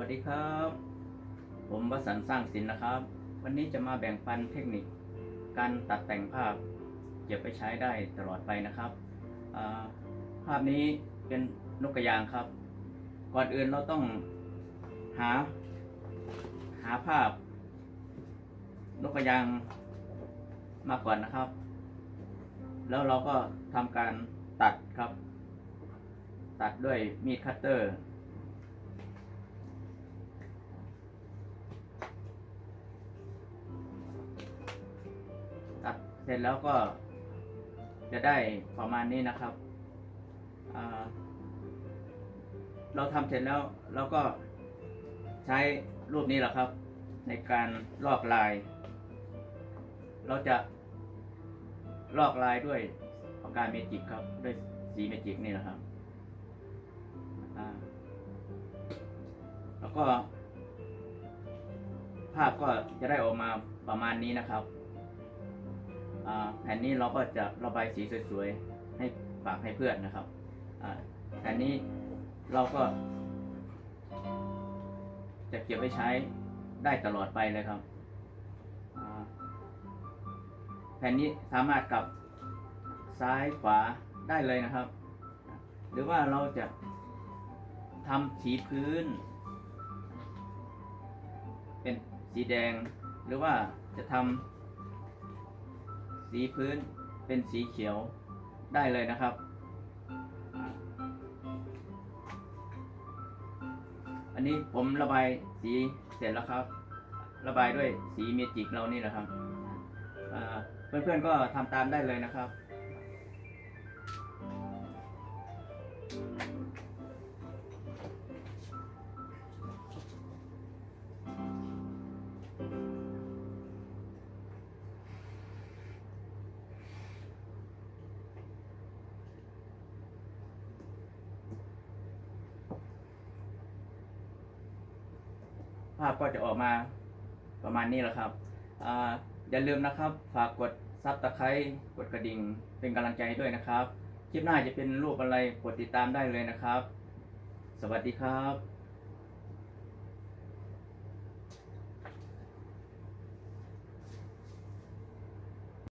วัสดีครับ ผมวสันสร้างสินนะครับ วันนี้จะมาแบ่งปันเทคนิค การตัดแต่งภาพเก็บไปใช้ได้ตลอดไปนะครับ ภาพนี้เป็นนกกระยางครับ ก่อนอื่นเราต้องหา หาภาพ นกกระยางมาก่อนนะครับ แล้วเราก็ทำการตัดครับ ตัดด้วยมีดคัตเตอร์ เสร็จแล้วก็จะได้ประมาณนี้นะครับ เราทำเสร็จแล้วเราก็ใช้รูปนี้แหละครับ ในการลอกลาย เราจะลอกลายด้วยปากกาเมจิกครับ ด้วยสีเมจิกนี่แหละครับแล้วก็ ภาพก็จะได้ออกมาประมาณนี้นะครับ แผ่นนี้เราก็จะระบายสีสวยๆ ให้ฝากให้เพื่อนนะครับแผ่นนี้เราก็ จะเก็บไว้ใช้ได้ตลอดไปเลยครับแผ่นนี้สามารถกลับซ้ายขวาได้เลยนะครับ หรือว่าเราจะทำสีพื้น เป็นสีแดง หรือว่าจะทำ สีพื้นเป็นสีเขียวได้เลยนะครับ อันนี้ผมระบายสีเสร็จแล้วครับ ระบายด้วยสีเมจิกเรานี่แหละครับเพื่อนๆก็ทำตามได้เลยนะครับ ภาพก็จะออกมาประมาณนี้แหละครับออย่าลืมนะครับ ฝากกดซับตะไคร้กดกระดิ่ง เป็นกำลังใจด้วยนะครับ คลิปหน้าจะเป็นรูปอะไรกดติดตามได้เลยนะครับ สวัสดีครับ